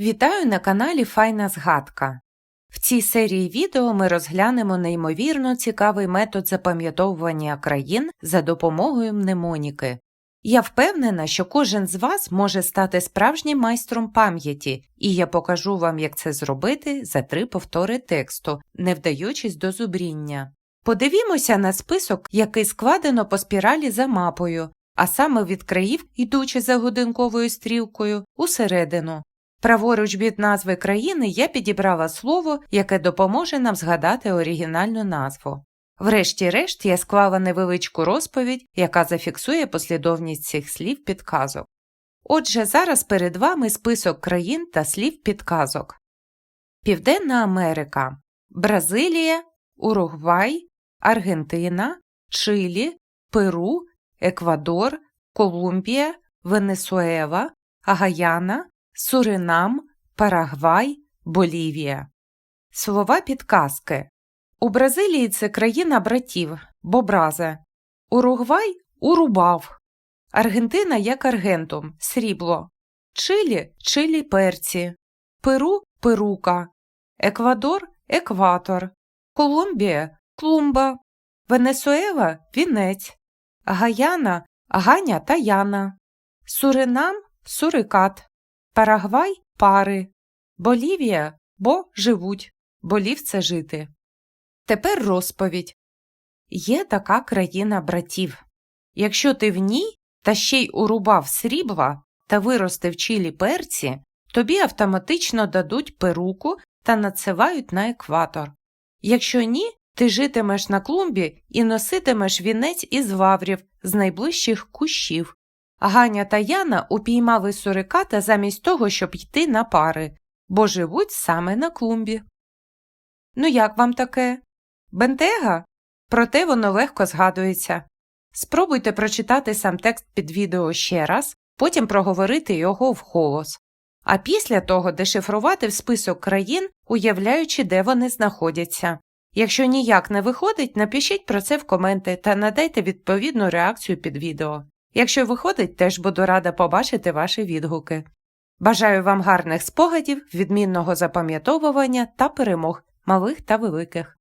Вітаю на каналі Файна Згадка. В цій серії відео ми розглянемо неймовірно цікавий метод запам'ятовування країн за допомогою мнемоніки. Я впевнена, що кожен з вас може стати справжнім майстром пам'яті, і я покажу вам, як це зробити за три повтори тексту, не вдаючись до зубріння. Подивімося на список, який складено по спіралі за мапою, а саме від країв, ідучи за годинковою стрілкою, усередину. Праворуч від назви країни я підібрала слово, яке допоможе нам згадати оригінальну назву. Врешті-решт я склала невеличку розповідь, яка зафіксує послідовність цих слів підказок. Отже, зараз перед вами список країн та слів підказок. Південна Америка, Бразилія, Уругвай, Аргентина, Чилі, Перу, Еквадор, Колумбія, Венесуела, Гаяна, Суринам, Парагвай, Болівія. Слова підказки. У Бразилії це країна братів, бобразе. Уругвай урубав. Аргентина як аргентум, срібло. Чилі чилі перці. Перу перука. Еквадор екватор. Колумбія клумба. Венесуела вінець. Гаяна Ганя та Яна. Суринам сурикат. Парагвай пари. Болівія бо живуть. Болів це жити. Тепер розповідь. Є така країна братів. Якщо ти в ній та ще й урубав срібла та виростив чилі перці, тобі автоматично дадуть перуку та надсилають на екватор. Якщо ні, ти житимеш на клумбі і носитимеш вінець із лаврів з найближчих кущів. Ганя та Яна упіймали суриката замість того, щоб йти на пари, бо живуть саме на клумбі. Ну як вам таке? Бентега? Проте воно легко згадується. Спробуйте прочитати сам текст під відео ще раз, потім проговорити його вголос. А після того дешифрувати в список країн, уявляючи, де вони знаходяться. Якщо ніяк не виходить, напишіть про це в коменти та надайте відповідну реакцію під відео. Якщо виходить, теж буду рада побачити ваші відгуки. Бажаю вам гарних спогадів, відмінного запам'ятовування та перемог, малих та великих.